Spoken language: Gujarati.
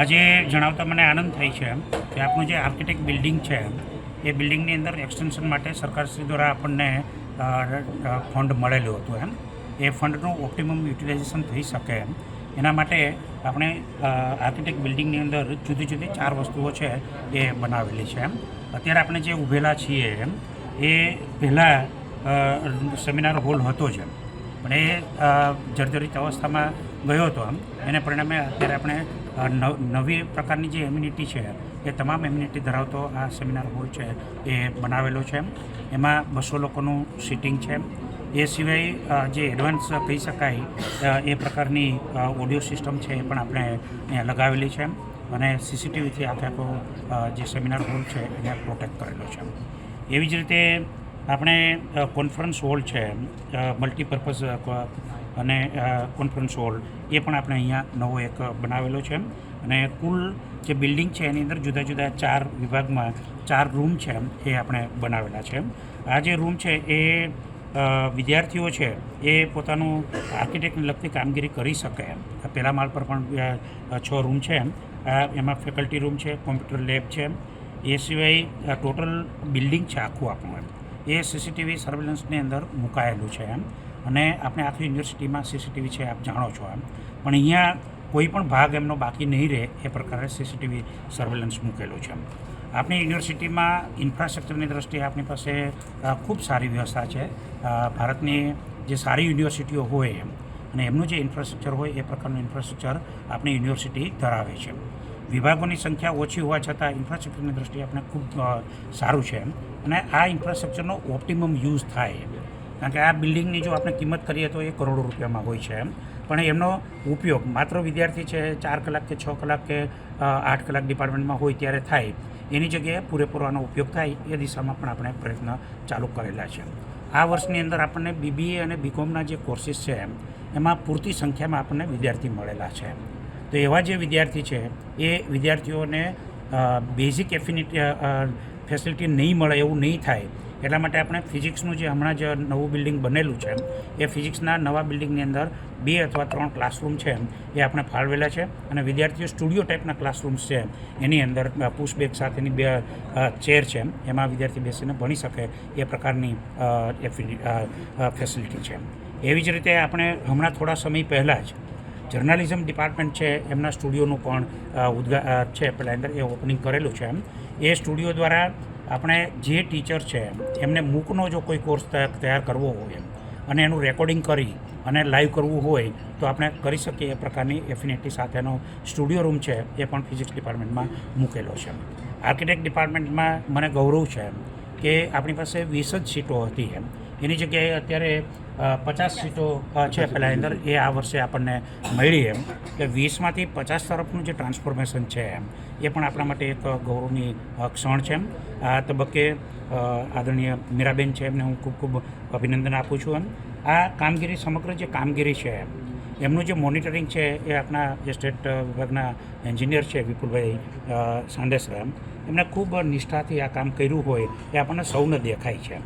આજે જણાવતા મને આનંદ થાય છે કે આપણું જે આર્કિટેક્ટ બિલ્ડિંગ છે, એ બિલ્ડિંગની અંદર એક્સટેન્શન માટે સરકારશ્રી દ્વારા આપણને ફંડ મળેલું હતું એમ. એ ફંડનું ઓપ્ટિમમ યુટિલાઇઝેશન થઈ શકે એમ. એના માટે આપણે આર્કિટેક્ટ બિલ્ડિંગની અંદર જુદી જુદી ચાર વસ્તુઓ છે, એ બનાવેલી છે એમ. અત્યારે આપણે જે ઊભેલા છીએ એમ, એ પહેલાં સેમિનાર હોલ હતો જ એમ. પણ એ જર્જરિત અવસ્થામાં ગયો હતો એમ. એને પરિણામે અત્યારે આપણે નવ- પ્રકારની જે એમ્યુનિટી છે, એ તમામ એમ્યુનિટી ધરાવતો આ સેમિનાર હોલ છે, એ બનાવેલો છે. એમાં બસો લોકોનું સિટિંગ છે. એ સિવાય જે એડવાન્સ કહી શકાય એ પ્રકારની ઓડિયો સિસ્ટમ છે એ પણ આપણે અહીંયા લગાવેલી છે અને સીસીટીવીથી આખે આખો જે સેમિનાર હોલ છે એને પ્રોટેક્ટ કરેલો છે. એવી જ રીતે આપણે કોન્ફરન્સ હોલ છે મલ્ટીપર્પઝ અને કોન્ફરન્સ હોલ એ પણ આપણે અહીંયા નવો એક બનાવેલો છે. અને કુલ જે બિલ્ડિંગ છે એની અંદર જુદા જુદા ચાર વિભાગમાં ચાર રૂમ છે એ આપણે બનાવેલા છે. આ જે રૂમ છે એ વિદ્યાર્થીઓ છે એ પોતાનું આર્કિટેક્ટને લગતી કામગીરી કરી શકે પહેલા માળ પર પણ છ રૂમ છે એમ. ફેકલ્ટી રૂમ છે કોમ્પ્યુટર લેબ છે એ સિવાય ટોટલ બિલ્ડિંગ છે આખું આપણું એ સીસીટીવી સર્વેલન્સની અંદર મુકાયેલું છે એમ. અને આપણે આખી યુનિવર્સિટીમાં સીસીટીવી છે, આપ જાણો છો એમ પણ અહીંયા કોઈ પણ ભાગ એમનો બાકી નહીં રહે એ પ્રકારે સીસીટીવી સર્વેલન્સ મૂકેલું છે આપણી યુનિવર્સિટીમાં ઇન્ફ્રાસ્ટ્રક્ચરની દ્રષ્ટિએ આપણી પાસે ખૂબ સારી વ્યવસ્થા છે. ભારતની જે સારી યુનિવર્સિટીઓ હોય એમ, અને એમનું જે ઇન્ફ્રાસ્ટ્રક્ચર હોય એ પ્રકારનું ઇન્ફ્રાસ્ટ્રક્ચર આપણી યુનિવર્સિટી ધરાવે છે વિભાગોની સંખ્યા ઓછી હોવા છતાં ઇન્ફ્રાસ્ટ્રક્ચરની દ્રષ્ટિએ આપણે ખૂબ સારું છે અને આ ઇન્ફ્રાસ્ટ્રક્ચરનો ઓપ્ટિમમ યુઝ થાય કારણ કે આ બિલ્ડિંગની જો આપણે કિંમત કરીએ તો એ કરોડો રૂપિયામાં હોય છે એમ. પણ એમનો ઉપયોગ માત્ર વિદ્યાર્થી છે, ચાર કલાક કે છ કલાક કે આઠ કલાક ડિપાર્ટમેન્ટમાં હોય ત્યારે થાય. એની જગ્યાએ પૂરેપૂરો આનો ઉપયોગ થાય એ દિશામાં પણ આપણે પ્રયત્ન ચાલુ કરેલા છે. આ વર્ષની અંદર આપણને બીબીએ અને બીકોમના જે કોર્સીસ છે એમ, એમાં પૂરતી સંખ્યામાં આપણને વિદ્યાર્થી મળેલા છે. તો એવા જે વિદ્યાર્થી છે, એ વિદ્યાર્થીઓને બેઝિક એફિનિટી ફેસિલિટી નહીં મળે એવું નહીં થાય. એટલા માટે આપણે ફિઝિક્સનું જે હમણાં જ નવું બિલ્ડિંગ બનેલું છે, એ ફિઝિક્સના નવા બિલ્ડિંગની અંદર બે અથવા ત્રણ ક્લાસરૂમ છે એ આપણે ફાળવેલા છે. અને વિદ્યાર્થીઓ સ્ટુડિયો ટાઈપના ક્લાસરૂમ્સ છે એની અંદર પુશ બેગ સાથેની બે ચેર છે એમાં વિદ્યાર્થી બેસીને ભણી શકે એ પ્રકારની ફેસિલિટી છે એવી જ રીતે આપણે હમણાં થોડા સમય પહેલાં જ જર્નાલિઝમ ડિપાર્ટમેન્ટ છે, એમના સ્ટુડિયોનું પણ ઉદ્ઘા છે, પેલા અંદર એ ઓપનિંગ કરેલું છે એમ. એ સ્ટુડિયો દ્વારા આપણે જે ટીચર છે, એમને મૂકનો જો કોઈ કોર્સ તૈયાર કરવો હોય એમ, અને એનું રેકોર્ડિંગ કરી અને લાઈવ કરવું હોય, તો આપણે કરી શકીએ એ પ્રકારની એફિનિટી સાથેનો સ્ટુડિયો રૂમ છે, એ પણ ફિઝિક્સ ડિપાર્ટમેન્ટમાં મૂકેલો છે આર્કિટેક્ટ ડિપાર્ટમેન્ટમાં મને ગૌરવ છે કે આપણી પાસે વીસ જ સીટો હતી એમ. એની જગ્યાએ અત્યારે પચાસ સીટો છે પહેલાં અંદર. એ આ વર્ષે આપણને મળી એમ કે વીસમાંથી પચાસ તરફનું જે ટ્રાન્સફોર્મેશન છે એમ એ પણ આપણા માટે એક ગૌરવની ક્ષણ છે એમ. આ તબક્કે આદરણીય મીરાબેન છે એમને હું ખૂબ ખૂબ અભિનંદન આપું છું એમ. આ કામગીરી સમગ્ર જે કામગીરી છે એમ એમનું જે મોનિટરિંગ છે એ આપણા જે સ્ટેટ વિભાગના એન્જિનિયર છે વિપુલભાઈ અ, સાંડેસરા એમ. એમણે ખૂબ નિષ્ઠાથી આ કામ કર્યું હોય એ આપણને સૌને દેખાય છે